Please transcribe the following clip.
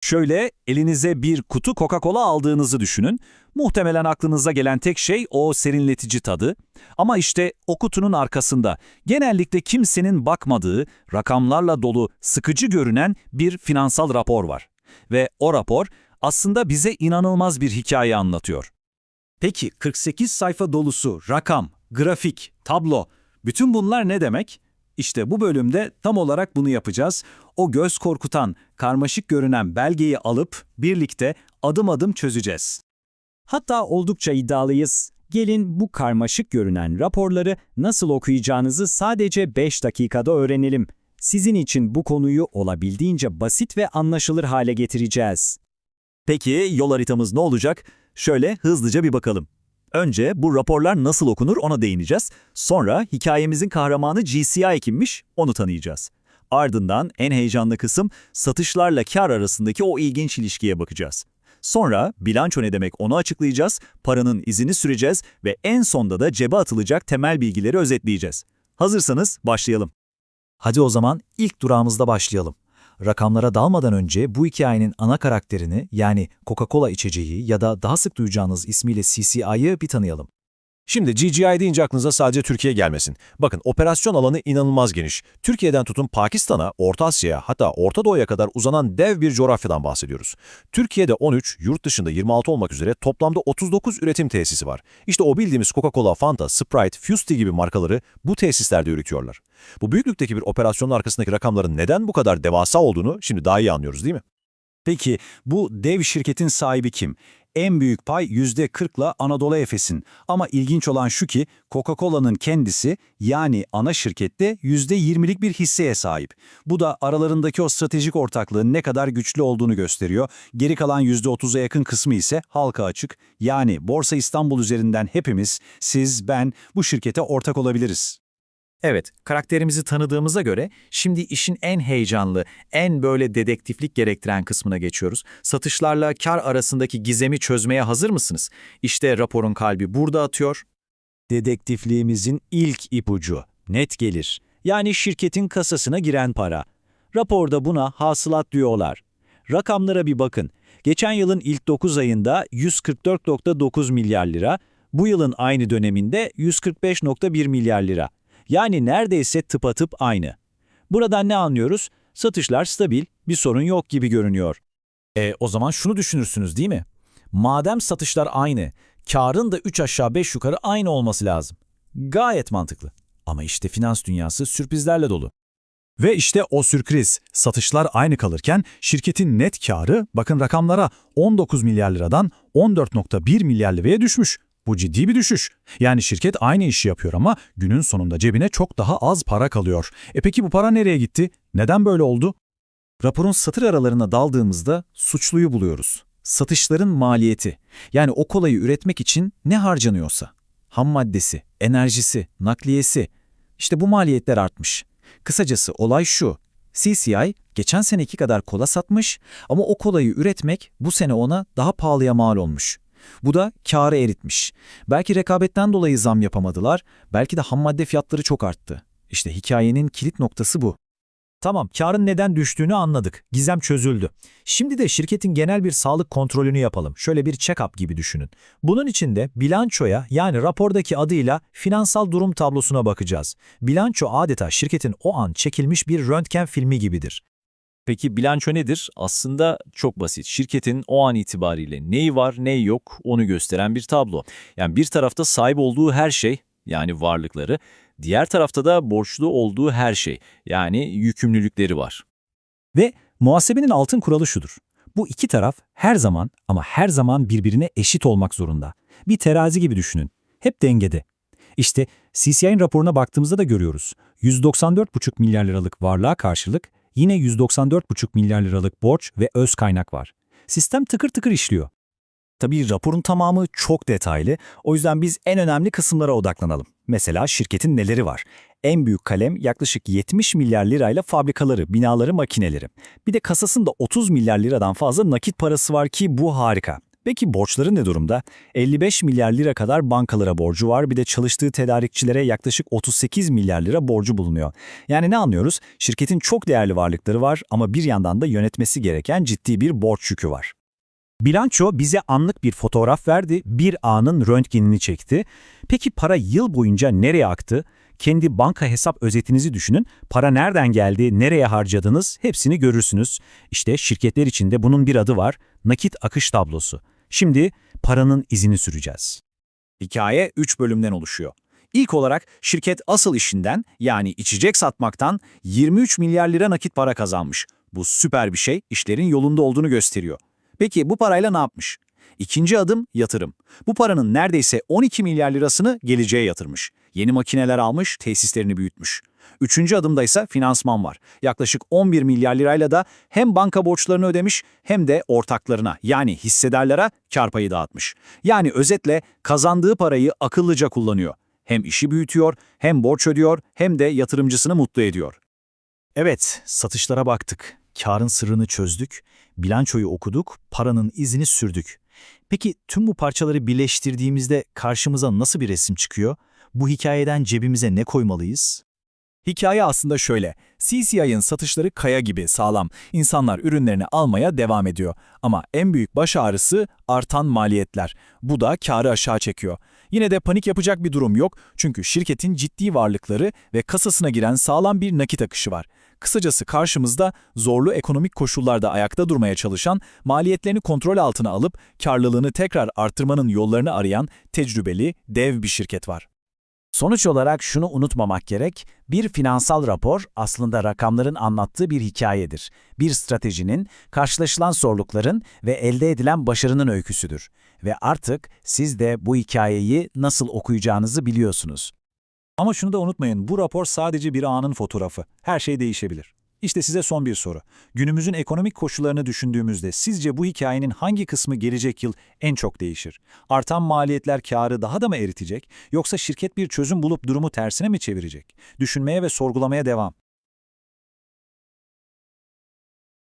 Şöyle elinize bir kutu Coca-Cola aldığınızı düşünün. Muhtemelen aklınıza gelen tek şey o serinletici tadı. Ama işte o kutunun arkasında genellikle kimsenin bakmadığı, rakamlarla dolu, sıkıcı görünen bir finansal rapor var. Ve o rapor aslında bize inanılmaz bir hikaye anlatıyor. Peki 48 sayfa dolusu rakam, grafik, tablo, bütün bunlar ne demek? İşte bu bölümde tam olarak bunu yapacağız. O göz korkutan, karmaşık görünen belgeyi alıp birlikte adım adım çözeceğiz. Hatta oldukça iddialıyız. Gelin bu karmaşık görünen raporları nasıl okuyacağınızı sadece 5 dakikada öğrenelim. Sizin için bu konuyu olabildiğince basit ve anlaşılır hale getireceğiz. Peki yol haritamız ne olacak? Şöyle hızlıca bir bakalım. Önce bu raporlar nasıl okunur ona değineceğiz. Sonra hikayemizin kahramanı GCI kimmiş onu tanıyacağız. Ardından en heyecanlı kısım satışlarla kar arasındaki o ilginç ilişkiye bakacağız. Sonra bilanço ne demek onu açıklayacağız, paranın izini süreceğiz ve en sonda da cebe atılacak temel bilgileri özetleyeceğiz. Hazırsanız başlayalım. Hadi o zaman ilk durağımızda başlayalım. Rakamlara dalmadan önce bu hikayenin ana karakterini yani Coca-Cola içeceği ya da daha sık duyacağınız ismiyle CCI'yi bir tanıyalım. Şimdi GGI deyince aklınıza sadece Türkiye gelmesin. Bakın operasyon alanı inanılmaz geniş. Türkiye'den tutun Pakistan'a, Orta Asya'ya hatta Orta Doğu'ya kadar uzanan dev bir coğrafyadan bahsediyoruz. Türkiye'de 13, yurt dışında 26 olmak üzere toplamda 39 üretim tesisi var. İşte o bildiğimiz Coca-Cola, Fanta, Sprite, Fusti gibi markaları bu tesislerde üretiyorlar. Bu büyüklükteki bir operasyonun arkasındaki rakamların neden bu kadar devasa olduğunu şimdi daha iyi anlıyoruz değil mi? Peki bu dev şirketin sahibi kim? En büyük pay %40'la Anadolu Efes'in. Ama ilginç olan şu ki Coca-Cola'nın kendisi yani ana şirkette %20'lik bir hisseye sahip. Bu da aralarındaki o stratejik ortaklığın ne kadar güçlü olduğunu gösteriyor. Geri kalan %30'a yakın kısmı ise halka açık. Yani Borsa İstanbul üzerinden hepimiz, siz, ben bu şirkete ortak olabiliriz. Evet, karakterimizi tanıdığımıza göre şimdi işin en heyecanlı, en böyle dedektiflik gerektiren kısmına geçiyoruz. Satışlarla kar arasındaki gizemi çözmeye hazır mısınız? İşte raporun kalbi burada atıyor. Dedektifliğimizin ilk ipucu, net gelir. Yani şirketin kasasına giren para. Raporda buna hasılat diyorlar. Rakamlara bir bakın. Geçen yılın ilk 9 ayında 144.9 milyar lira, bu yılın aynı döneminde 145.1 milyar lira. Yani neredeyse tıpatıp aynı. Buradan ne anlıyoruz? Satışlar stabil, bir sorun yok gibi görünüyor. E, o zaman şunu düşünürsünüz değil mi? Madem satışlar aynı, karın da 3 aşağı 5 yukarı aynı olması lazım. Gayet mantıklı. Ama işte finans dünyası sürprizlerle dolu. Ve işte o sürpriz. Satışlar aynı kalırken şirketin net karı bakın rakamlara 19 milyar liradan 14.1 milyar liraya düşmüş. Bu ciddi bir düşüş. Yani şirket aynı işi yapıyor ama günün sonunda cebine çok daha az para kalıyor. E peki bu para nereye gitti? Neden böyle oldu? Raporun satır aralarına daldığımızda suçluyu buluyoruz. Satışların maliyeti. Yani o kolayı üretmek için ne harcanıyorsa. Ham maddesi, enerjisi, nakliyesi. İşte bu maliyetler artmış. Kısacası olay şu. CCI geçen seneki kadar kola satmış ama o kolayı üretmek bu sene ona daha pahalıya mal olmuş. Bu da kârı eritmiş. Belki rekabetten dolayı zam yapamadılar, belki de ham madde fiyatları çok arttı. İşte hikayenin kilit noktası bu. Tamam, karın neden düştüğünü anladık. Gizem çözüldü. Şimdi de şirketin genel bir sağlık kontrolünü yapalım. Şöyle bir check-up gibi düşünün. Bunun için de bilançoya yani rapordaki adıyla finansal durum tablosuna bakacağız. Bilanço adeta şirketin o an çekilmiş bir röntgen filmi gibidir. Peki bilanço nedir? Aslında çok basit. Şirketin o an itibariyle neyi var, neyi yok onu gösteren bir tablo. Yani bir tarafta sahip olduğu her şey, yani varlıkları, diğer tarafta da borçlu olduğu her şey, yani yükümlülükleri var. Ve muhasebenin altın kuralı şudur. Bu iki taraf her zaman ama her zaman birbirine eşit olmak zorunda. Bir terazi gibi düşünün. Hep dengede. İşte CCI'nin raporuna baktığımızda da görüyoruz. 194,5 milyar liralık varlığa karşılık yine 194,5 milyar liralık borç ve öz kaynak var. Sistem tıkır tıkır işliyor. Tabii raporun tamamı çok detaylı. O yüzden biz en önemli kısımlara odaklanalım. Mesela şirketin neleri var? En büyük kalem yaklaşık 70 milyar lirayla fabrikaları, binaları, makineleri. Bir de kasasında 30 milyar liradan fazla nakit parası var ki bu harika. Peki borçları ne durumda? 55 milyar lira kadar bankalara borcu var bir de çalıştığı tedarikçilere yaklaşık 38 milyar lira borcu bulunuyor. Yani ne anlıyoruz? Şirketin çok değerli varlıkları var ama bir yandan da yönetmesi gereken ciddi bir borç yükü var. Bilanço bize anlık bir fotoğraf verdi, bir anın röntgenini çekti. Peki para yıl boyunca nereye aktı? Kendi banka hesap özetinizi düşünün. Para nereden geldi, nereye harcadınız hepsini görürsünüz. İşte şirketler içinde bunun bir adı var. Nakit akış tablosu. Şimdi paranın izini süreceğiz. Hikaye 3 bölümden oluşuyor. İlk olarak şirket asıl işinden yani içecek satmaktan 23 milyar lira nakit para kazanmış. Bu süper bir şey, işlerin yolunda olduğunu gösteriyor. Peki bu parayla ne yapmış? İkinci adım yatırım. Bu paranın neredeyse 12 milyar lirasını geleceğe yatırmış. Yeni makineler almış, tesislerini büyütmüş. Üçüncü adımda ise finansman var. Yaklaşık 11 milyar lirayla da hem banka borçlarını ödemiş hem de ortaklarına yani hissedarlara kar payı dağıtmış. Yani özetle kazandığı parayı akıllıca kullanıyor. Hem işi büyütüyor, hem borç ödüyor, hem de yatırımcısını mutlu ediyor. Evet, satışlara baktık. Karın sırrını çözdük, bilançoyu okuduk, paranın izini sürdük. Peki tüm bu parçaları birleştirdiğimizde karşımıza nasıl bir resim çıkıyor? Bu hikayeden cebimize ne koymalıyız? Hikaye aslında şöyle. CCI'ın satışları kaya gibi sağlam. İnsanlar ürünlerini almaya devam ediyor. Ama en büyük baş ağrısı artan maliyetler. Bu da karı aşağı çekiyor. Yine de panik yapacak bir durum yok. Çünkü şirketin ciddi varlıkları ve kasasına giren sağlam bir nakit akışı var. Kısacası karşımızda zorlu ekonomik koşullarda ayakta durmaya çalışan, maliyetlerini kontrol altına alıp karlılığını tekrar arttırmanın yollarını arayan tecrübeli, dev bir şirket var. Sonuç olarak şunu unutmamak gerek, bir finansal rapor aslında rakamların anlattığı bir hikayedir. Bir stratejinin, karşılaşılan zorlukların ve elde edilen başarının öyküsüdür. Ve artık siz de bu hikayeyi nasıl okuyacağınızı biliyorsunuz. Ama şunu da unutmayın, bu rapor sadece bir anın fotoğrafı. Her şey değişebilir. İşte size son bir soru. Günümüzün ekonomik koşullarını düşündüğümüzde sizce bu hikayenin hangi kısmı gelecek yıl en çok değişir? Artan maliyetler karı daha da mı eritecek? Yoksa şirket bir çözüm bulup durumu tersine mi çevirecek? Düşünmeye ve sorgulamaya devam.